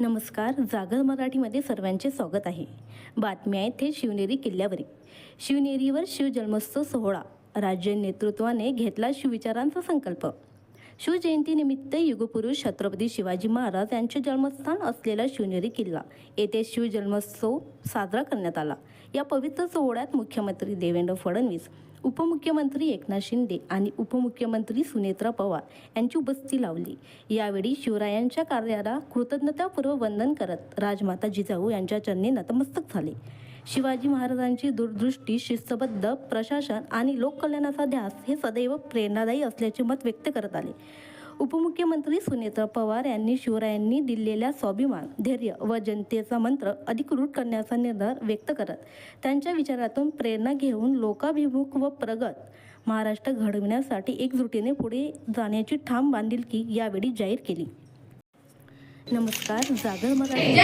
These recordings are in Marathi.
नमस्कार जागर मराठीमध्ये सर्वांचे स्वागत आहे. बातमी आहे थेट शिवनेरी किल्ल्यावरील शिवनेरीवर शिवजन्मोत्सव सोहळा. राज्य नेतृत्वाने घेतला शिवविचारांचा संकल्प. शिवजयंतीनिमित्त युगपुरुष छत्रपती शिवाजी महाराज यांचे जन्मस्थान असलेला शिवनेरी किल्ला. येथे शिवजन्मोत्सव साजरा करण्यात आला. या पवित्र सोहळ्यात मुख्यमंत्री देवेंद्र फडणवीस उपमुख्यमंत्री एकनाथ शिंदे आणि उपमुख्यमंत्री सुनेत्रा पवार यांची उपस्थिती लावली. यावेळी शिवरायांच्या कार्याला कृतज्ञतापूर्व वंदन करत राजमाता जिजाऊ यांच्या चरणी नतमस्तक झाले. शिवाजी महाराजांची दूरदृष्टी शिस्तबद्ध प्रशासन आणि लोककल्याणाचा ध्यास हे सदैव प्रेरणादायी असल्याचे मत व्यक्त करत आले. उपमुख्यमंत्री सुनेत्रा पवार यांनी शिवरायांनी दिलेल्या स्वाभिमान धैर्य व जनतेचा मंत्र अधिकृत करण्याचा निर्धार व्यक्त करत त्यांच्या विचारातून प्रेरणा घेऊन लोकाभिमुख व प्रगत महाराष्ट्र घडविण्यासाठी एकजुटीने पुढे जाण्याची ठाम बांधिलकी यावेळी जाहीर केली. नमस्कार जागर मराठी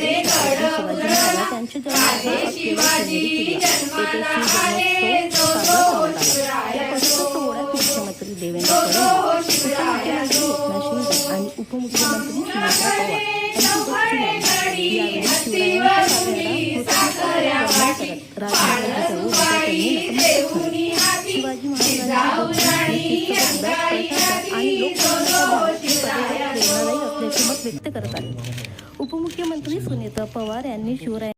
तेजाने शिवाजी जन्माला आले जो तो शिवराय मुख्यमंत्री देवेंद्र फडणवीस. उपमुख्यमंत्री एकनाथ शिंदे आणि उपमुख्यमंत्री सुनेत्रा पवार. यांची उपस्थिती लाभली. यावेळी शिवरायांच्या व्यक्त करत आहेत. उपमुख्यमंत्री सुनीता पवार यांनी शिवराय